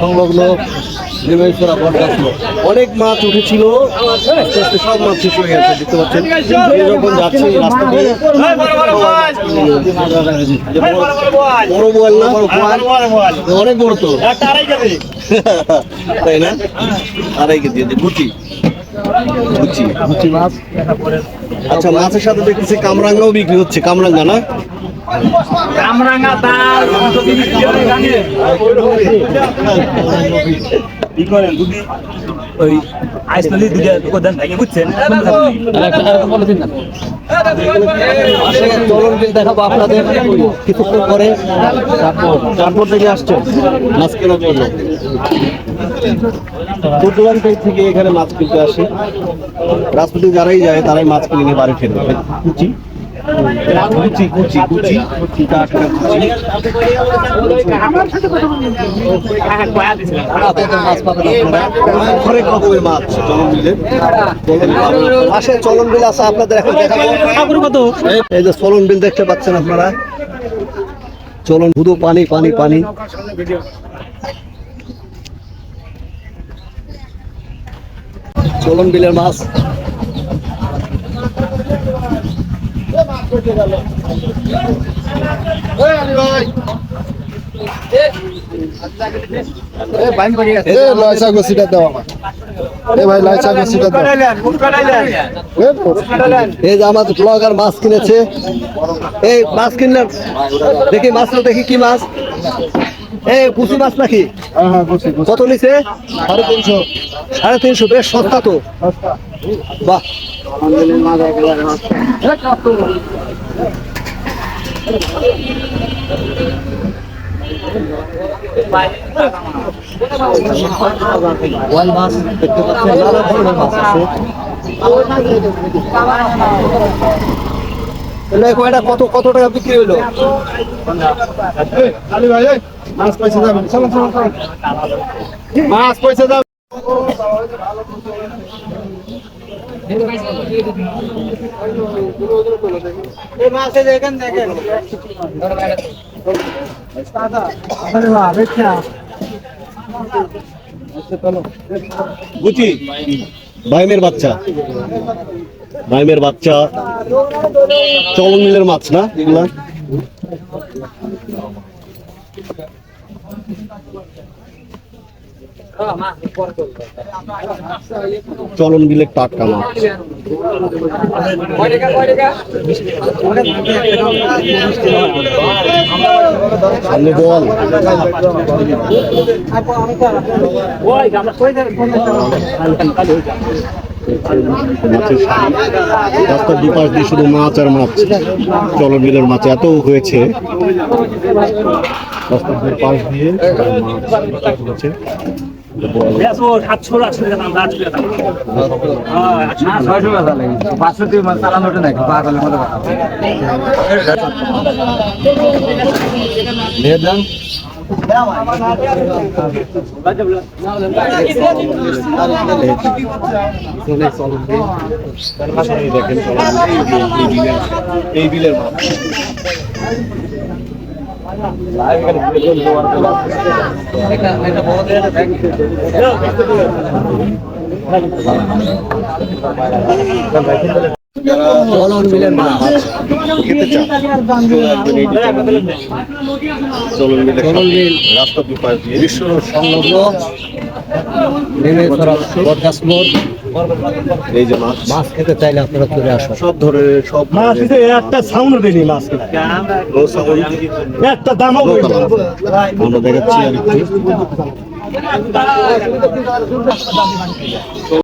সংলগ্ন বটগাছ অনেক মাছ উঠেছিল। আস্তে আস্তে সব মাছ শেষ হয়ে গেছে দেখতে পাচ্ছেন। যখন যাচ্ছে এই রাস্তা দিয়ে বড় না অনেক বড় তো। তাই না? আড়াই কেজি গুচি গুচি গুচি মাছ। আচ্ছা মাছের সাথে দেখতেছি কামরাঙ্গাও বিক্রি হচ্ছে। কামরাঙ্গা না? কামরাঙ্গা তার যদি বিক্রি জানিয়ে কি করেন? দুদি ওই আইস দুটা দোকান থেকে বুঝছেন? চলন বিল দেখাবো আপনাদের কিছুক্ষণ পরে তারপর তারপর থেকে আসছে মাছ কেনার জন্য দূর থেকে এখানে মাছ কিনতে আসে রাজপথে যারাই যায় তারাই মাছ কিনে নিয়ে বাড়ি ফেরে কুচি কুচি কুচি কুচি চলন বিলে এই যে চলন বিল দেখতে পাচ্ছেন আপনারা। চলন, শুধু পানি পানি পানি। চলন বিলের মাছ। আমার ব্লগার মাছ কিনেছে। এই মাছ কিনলেন দেখি মাছটা দেখি কি মাছ। এই পুষি মাছ নাকি? হ্যাঁ হ্যাঁ কত নিছে? সাড়ে তিনশো। সাড়ে তিনশো বেশ সস্তা তো। বাহ। ওয়াল মাছ দেখতে পাচ্ছেন নানা ধরনের মাছ আছে এটা কত কত টাকা বিক্রি হলো? মাছ পয়সা যাবেন চলো চলো চলো। মাছ পয়সা যাবে বাচ্চা। বাইমের বাচ্চা। চলন মিলের মাছ না? এগুলা? চলন বিলের টাটকা মাছ। সামনে বল। রাস্তার দুপাশ দিয়ে শুধু মাছ আর মাছ। চলন বিলের মাছ এত হয়েছে। রাস্তার দুপাশ দিয়ে মাছ হয়েছে বেসো সাতশো আটশো টাকা দাম আটশো টাকা দাম হ্যাঁ আটশো পাঁচশো দিয়ে চালানো ওঠে নাকি পাঁচ মতো দেখেন চলন বিল, এই বিলের রাস্তা দুপাশ দিয়ে বিশ্ব সংলগ্ন মোড় এই যে মাছ। মাছ খেতে চাইলে আপনারা চলে আসুন। সব ধরনের সব মাছ খেতে একটা সাউন্ড দেয়নি মাছ খেতে। একটা দামও আমরা দেখাচ্ছি আর